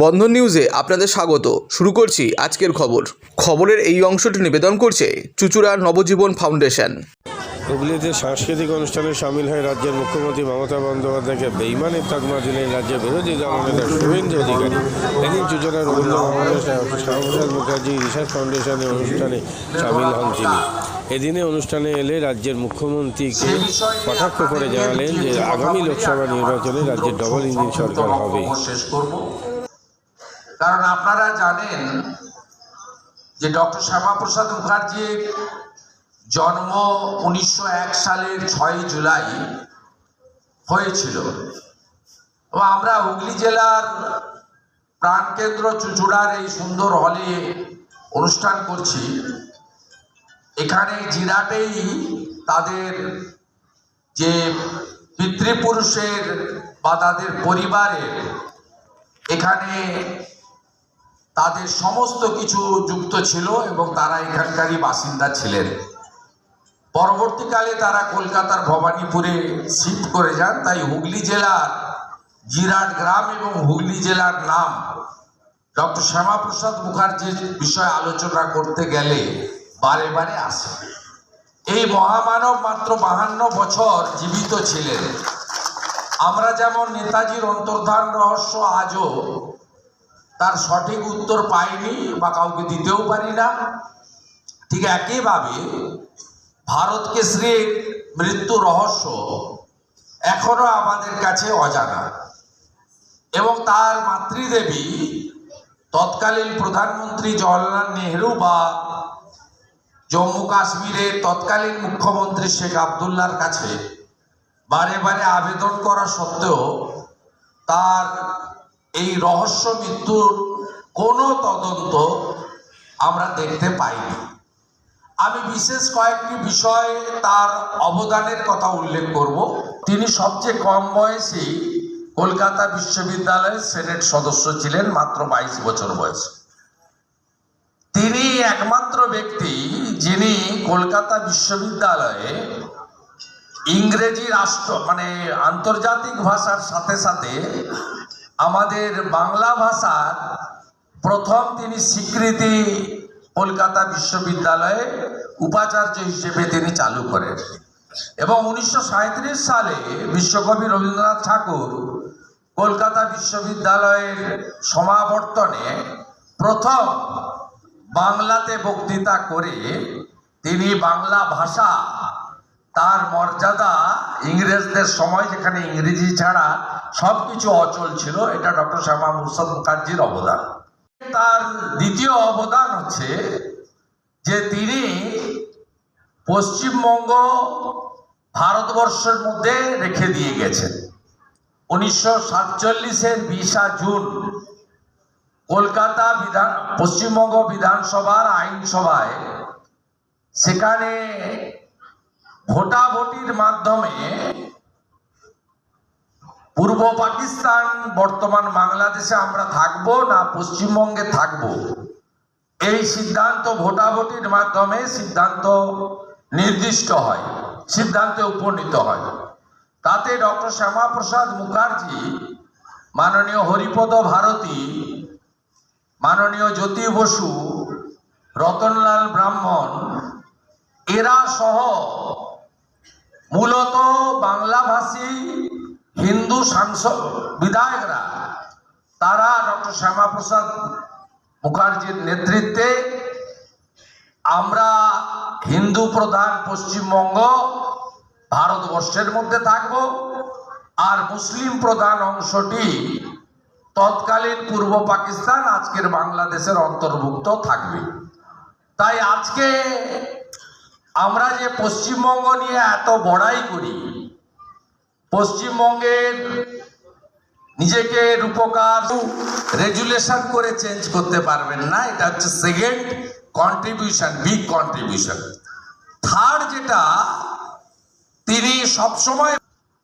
বন্ধন নিউজে আপনাদের স্বাগত। শুরু করছি আজকের খবর। খবরের এই অংশটি নিবেদন করছে চুচুড়ার নবজীবন ফাউন্ডেশন। হুগলিতে সাংস্কৃতিক অনুষ্ঠানে সামিল হয়ে রাজ্যের মুখ্যমন্ত্রী মমতা বন্দ্যোপাধ্যায়কে বেইমানের তকমা দিলেন রাজ্যের বিরোধী দলনেতা শুভেন্দু অধিকারী। এদিন চুচড়ার রবীন্দ্র মুখার্জি রিসার্চ ফাউন্ডেশনের অনুষ্ঠানে সামিল হন তিনি। এদিনে অনুষ্ঠানে এলে রাজ্যের মুখ্যমন্ত্রীকে কটাক্ষ করে জানালেন যে আগামী লোকসভা নির্বাচনে রাজ্যের ডবল ইঞ্জিন সরকার হবে। কারণ আপনারা জানেন যে ডক্টর শ্যামাপ্রসাদ মুখার্জির জন্ম উনিশশো এক সালের ছয় জুলাই হয়েছিল। ও আমরা হুগলি জেলার প্রাণকেন্দ্র চুচুড়ার এই সুন্দর হলে অনুষ্ঠান করছি। এখানে জিরাটেই তাদের যে পিতৃপুরুষের বা তাদের পরিবারের এখানে তাদের সমস্ত কিছু যুক্ত ছিল এবং তারা এখানকারই বাসিন্দা ছিলেন। পরবর্তীকালে তারা কলকাতার ভবানীপুরে শিফট করে যান। তাই হুগলি জেলার জিরাট গ্রাম এবং হুগলি জেলার নাম ডক্টর শ্যামাপ্রসাদ মুখার্জির বিষয়ে আলোচনা করতে গেলে বারে বারে আসে। এই মহামানব মাত্র বাহান্ন বছর জীবিত ছিলেন। আমরা যেমন নেতাজির অন্তর্ধান রহস্য আজও তার সঠিক উত্তর পাইনি বা কাউকে দিতেও পারি না। ঠিক একইভাবে ভারত কেশরীর মৃত্যু রহস্য এখনও আমাদের কাছে অজানা। এবং তার মাতৃদেবী তৎকালীন প্রধানমন্ত্রী জওয়াহরলাল নেহরু বা জম্মু কাশ্মীরের তৎকালীন মুখ্যমন্ত্রী শেখ আবদুল্লার কাছে বারে বারে আবেদন করা সত্ত্বেও তার এই রহস্য মৃত্যুর কোনো তদন্ত আমরা দেখতে পাইনি। আমি বিশেষ কয়েকটি বিষয়ে তার অবদানের কথা উল্লেখ করব। তিনি সবচেয়ে কম বয়সী কলকাতা বিশ্ববিদ্যালয়ের সেনেট সদস্য ছিলেন, মাত্র বাইশ বছর বয়সে। তিনি একমাত্র ব্যক্তি যিনি কলকাতা বিশ্ববিদ্যালয়ে ইংরেজি রাষ্ট্র মানে আন্তর্জাতিক ভাষার সাথে সাথে আমাদের বাংলা ভাষার প্রথম তিনি স্বীকৃতি কলকাতা বিশ্ববিদ্যালয়ে উপাচার্য হিসেবে তিনি চালু করেন। এবং উনিশশো সাঁইত্রিশ সালে বিশ্বকবি রবীন্দ্রনাথ ঠাকুর কলকাতা বিশ্ববিদ্যালয়ের সমাবর্তনে প্রথম বাংলাতে বক্তৃতা করে তিনি বাংলা ভাষা তার মর্যাদা ইংরেজদের সময় যেখানে ইংরেজি ছাড়া সব কিছু অচল ছিল, এটা ডক্টর শ্যামা প্রসাদ মুখার্জির অবদান। তার দ্বিতীয় অবদান হচ্ছে যে তিনি পশ্চিমবঙ্গ ভারতবর্ষের মধ্যে রেখে দিয়ে গেছেন। উনিশশো সাতচল্লিশের বিশা জুন, কলকাতা বিধান, পশ্চিমবঙ্গ বিধানসভার আইনসভায় সেখানে ভোটাভুটির মাধ্যমে পূর্ব পাকিস্তান, বর্তমান বাংলাদেশে আমরা থাকব না পশ্চিমবঙ্গে থাকব? এই সিদ্ধান্ত ভোটাভুটির মাধ্যমে সিদ্ধান্ত নির্দিষ্ট হয়, সিদ্ধান্তে উপনীত হয়। তাতে ডক্টর শ্যামাপ্রসাদ মুখার্জি, মাননীয় হরিপদ ভারতী, মাননীয় জ্যোতি বসু, রতনলাল ব্রাহ্মণ, এরা সহ মূলত বাংলাভাষী হিন্দু সাংসদ বিধায়করা, তারা ডক্টর শ্যামাপ্রসাদ মুখার্জির নেতৃত্বে আমরা হিন্দু প্রধান পশ্চিমবঙ্গ ভারতবর্ষের মধ্যে থাকব আর মুসলিম প্রধান অংশটি তৎকালীন পূর্ব পাকিস্তান, আজকের বাংলাদেশের অন্তর্ভুক্ত থাকবে। তাই আজকে আমরা যে পশ্চিমবঙ্গ নিয়ে এত বড়াই করি পশ্চিমবঙ্গের নিজেকে রূপকার রেজুলেশন করে চেঞ্জ করতে পারবেন না। এটা হচ্ছে second contribution big contribution third যেটা, তিনি সবসময়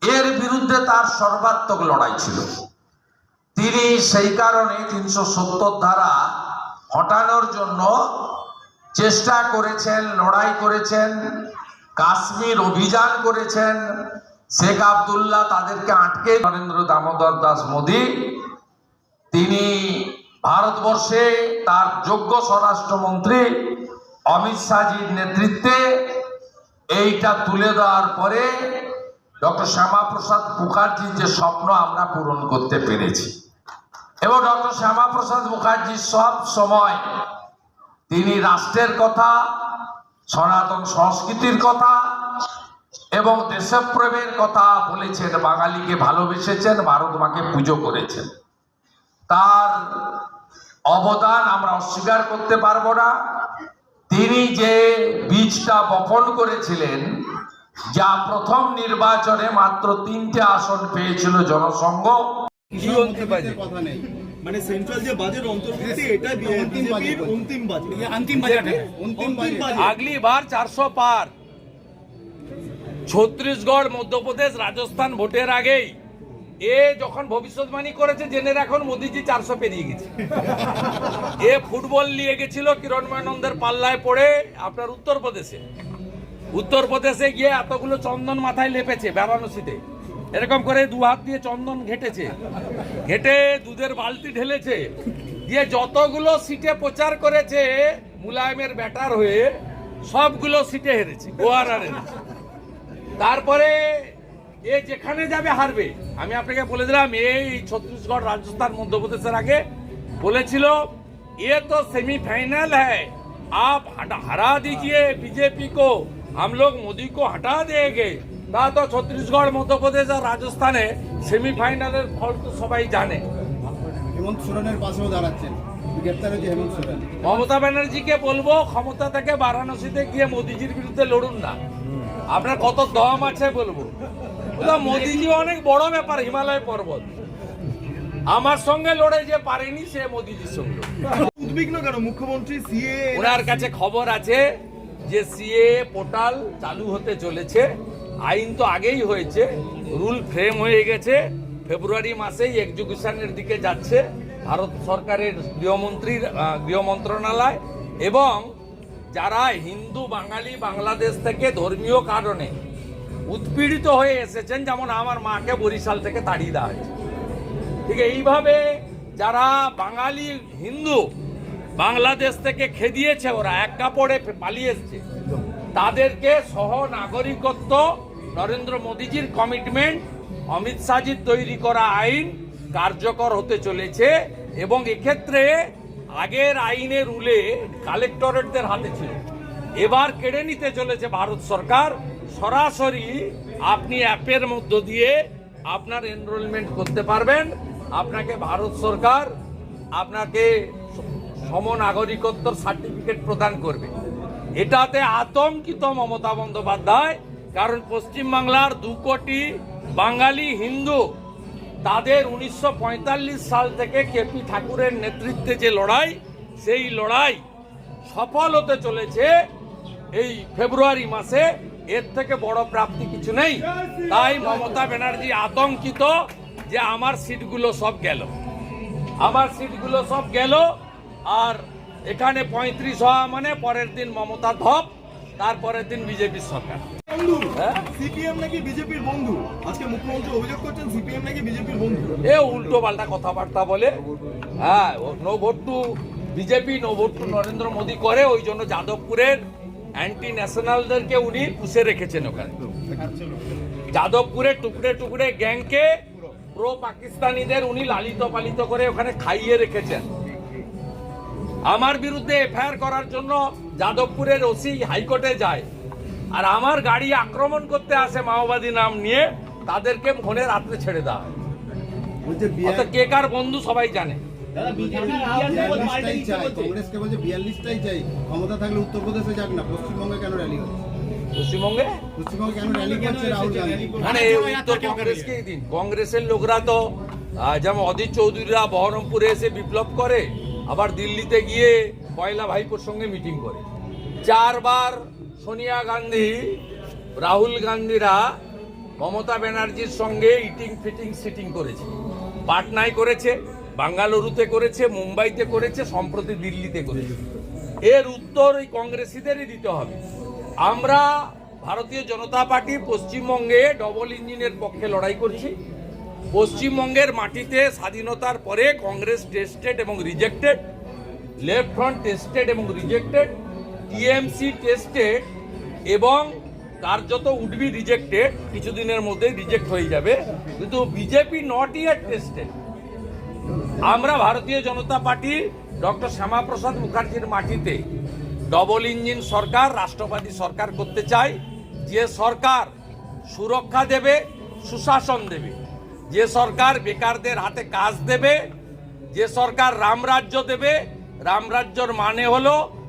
এর বিরুদ্ধে তার সর্বাত্মক লড়াই ছিল। তিনি সেই কারণে তিনশো সত্তর ধারা হটানোর জন্য চেষ্টা করেছেন, লড়াই করেছেন, কাশ্মীর অভিযান করেছেন শেখ আবদুল্লাহ তাদেরকে আটকে নরেন্দ্র দামোদর দাস মোদী, তিনি ভারতবর্ষে তার যোগ্য স্বরাষ্ট্রমন্ত্রী অমিত শাহজির নেতৃত্বে এইটা তুলে দেওয়ার পরে ডক্টর শ্যামাপ্রসাদ মুখার্জির যে স্বপ্ন আমরা পূরণ করতে পেরেছি। এবং ডক্টর শ্যামাপ্রসাদ মুখার্জি সব সময় তিনি রাষ্ট্রের কথা, সনাতন সংস্কৃতির কথা এবং দেশপ্রেমের কথা বলেছেন বাঙালিকে ভালোবেসেছেন ভারত মাকে পুজো করেছেন। তার অবদান আমরা অস্বীকার করতে পারব না। তিনি যে বীজটা বপন করেছিলেন যা প্রথম নির্বাচনে মাত্র তিনটে আসন পেয়েছিল জনসংঘ। মানে সেন্ট্রাল যে বাজেট অন্তর্ভুক্ত এটা অন্তিম বাজেট অন্তিম বাজেট অন্তিম বাজেট আগলি বার চারশো পার। ছত্তিশগড় মধ্যপ্রদেশ, রাজস্থান ভোটের আগেই এ যখন ভবিষ্যৎবাণী করেছে, জেনে রাখুন মোদিজি চারশো পেরিয়ে গেছে। এ ফুটবল নিয়ে গেছিল কিরণময় নন্দের পাল্লায় পড়ে আপনার উত্তরপ্রদেশে। উত্তরপ্রদেশে গিয়ে এতগুলো চন্দন মাথায় লেপেছে বারাণসীতে এরকম করে দু হাত দিয়ে চন্দন ঘেটেছে। ঘেটে দুধের বালতি ঢেলেছে। দিয়ে যতগুলো সিটে প্রচার করেছে, মুলায়মের ব্যাটার হয়ে সবগুলো সিটে হেরেছে, গোয়ার আর হেরেছে। তারপরে এ যেখানে যাবে হারবে আমি আপনাকে বলে দিলাম এই ছত্তিশগড় রাজস্থান মধ্যপ্রদেশের আগে বলেছিল ये तो सेमीफाइनल है आप हटा- हरा दीजिए बीजेपी को हम लोग मोदी को हटा देंगे তা তো ছত্তিশগড় মধ্যপ্রদেশ আর রাজস্থানে সেমিফাইনালের ফল তো সবাই জানে হেমন্ত সোরেনের পাশেও দাঁড়াচ্ছেন গ্রেপ্তার হয়েছে হেমন্ত সোরেন মমতা ব্যানার্জিকে বলবো ক্ষমতা থেকে বারাণসীতে গিয়ে মোদিজির বিরুদ্ধে লড়ুন না আপনার কত দম আছে বলব? মোদিজি অনেক বড় ব্যাপার হিমালয় পর্বত। আমার সঙ্গে লড়ে যে পারেনি সে মোদিজির সঙ্গে। উদ্বিগ্ন কেন? মুখ্যমন্ত্রী সিএ ওনার কাছে খবর আছে যে সিএ পোর্টাল চালু হতে চলেছে। আইন তো আগেই হয়েছে রুল ফ্রেম হয়ে গেছে ফেব্রুয়ারি মাসেই এক্সিকিউশনের দিকে যাচ্ছে। ভারত সরকারের গৃহমন্ত্রীর গৃহ মন্ত্রণালয় এবং যারা হিন্দু, বাঙালি, বাংলাদেশ থেকে ধর্মীয় কারণে উৎপীড়িত হয়ে এসেছেন, যেমন আমার মাকে বরিশাল থেকে তাড়িয়ে দেওয়া হয়েছে। ঠিক এইভাবে যারা বাঙালি, হিন্দু, বাংলাদেশ থেকে খেদিয়েছে ওরা, এক কাপড়ে পালিয়ে এসছে, তাদেরকে সহ নাগরিকত্ব নরেন্দ্র মোদীজির কমিটমেন্ট অমিত শাহজির তৈরি করা আইন কার্যকর হতে চলেছে এবং এক্ষেত্রে আগের আইনের রুলে কালেক্টরেটদের হাতে ছিল। এবার কেড়ে নিতে চলেছে ভারত সরকার। সরাসরি আপনি অ্যাপের মধ্য দিয়ে আপনার এনরোলমেন্ট করতে পারবেন। আপনাকে ভারত সরকার আপনাকে সমনাগরিকত্বর সার্টিফিকেট প্রদান করবে। এটাতে আতঙ্কিত মমতা বন্দ্যোপাধ্যায়, কারণ পশ্চিমবাংলার দু কোটি বাঙালি হিন্দু তাদের উনিশশো পঁয়তাল্লিশ সাল থেকে কেপি ঠাকুরের নেতৃত্বে যে লড়াই, সেই লড়াই সফল হতে চলেছে এই ফেব্রুয়ারি মাসে। এর থেকে বড় প্রাপ্তি কিছু নেই। তাই মমতা ব্যানার্জি আতঙ্কিত যে আমার সিটগুলো সব গেল। আমার সিটগুলো সব গেল আর এখানে পঁয়ত্রিশ হওয়া মানে পরের দিন মমতা ধপ, তারপরের দিন বিজেপির সরকার? সিপিএম নাকি বিজেপির বন্ধু? আজকে মুখ্যমন্ত্রী অভিযোগ করছেন সিপিএম নাকি বিজেপির বন্ধু? এ উল্টো পাল্টা কথাবার্তা বলে। হ্যাঁ no vote to BJP no vote to Narendra Modi করে ওই জন্য যাদবপুরের অ্যান্টি ন্যাশনালদেরকে উনি পুষে রেখেছেন ওখানে। যাদবপুরের টুকরে টুকরে গ্যাংকে প্রো পাকিস্তানিদের উনি লালিত পালিত করে ওখানে খাইয়ে রেখেছেন। আমার বিরুদ্ধে এফআইআর করার জন্য যাদবপুরের ওসি হাইকোর্টে যায়। আর আমার গাড়ি আক্রমণ করতে আসে মাওবাদী নাম নিয়ে তাদেরকে ফোনে রাত্রে ছেড়ে দেওয়া হয়। কে কার বন্ধু সবাই জানে। বিয়াল্লিশটাই চাই কংগ্রেসকে বলছে বিয়াল্লিশটাই চাই। ক্ষমতা থাকলে উত্তরপ্রদেশে যাক না পশ্চিমবঙ্গে কেন র্যালি হচ্ছে? পশ্চিমবঙ্গে? পশ্চিমবঙ্গে কেন র্যালি করছে রাহুল গান্ধী? মানে কংগ্রেসের লোকরা তো যেমন অধীর চৌধুরীরা বহরমপুরে এসে বিপ্লব করে আবার দিল্লিতে গিয়ে পয়লা ভাইপোর সঙ্গে মিটিং করে। চারবার সোনিয়া গান্ধী, রাহুল গান্ধীরা মমতা ব্যানার্জির সঙ্গে ইটিং ফিটিং সিটিং করেছে। পাটনায় করেছে, বাঙ্গালুরুতে করেছে, মুম্বাইতে করেছে, সম্প্রতি দিল্লিতে করেছে। এর উত্তর ওই কংগ্রেসিদেরই দিতে হবে। আমরা ভারতীয় জনতা পার্টি পশ্চিমবঙ্গে ডবল ইঞ্জিনের পক্ষে লড়াই করছি। পশ্চিমবঙ্গের মাটিতে স্বাধীনতার পরে কংগ্রেস টেস্টেড এবং রিজেক্টেড লেফট ফ্রন্ট টেস্টেড এবং রিজেক্টেড টিএমসি টেস্টেড এবং তার কার্যত উডবি রিজেক্টেড কিছুদিনের মধ্যে রিজেক্ট হয়ে যাবে। কিন্তু বিজেপি নট ইয়ার টেস্টেড আমরা ভারতীয় জনতা পার্টি ডক্টর শ্যামাপ্রসাদ মুখার্জির মাটিতে ডবল ইঞ্জিন সরকার রাষ্ট্রবাদী সরকার করতে চাই। যে সরকার সুরক্ষা দেবে, সুশাসন দেবে। যে সরকার বেকারদের হাতে কাজ দেবে, যে সরকার রামরাজ্য দেবে রামরাজ্যর মানে হলো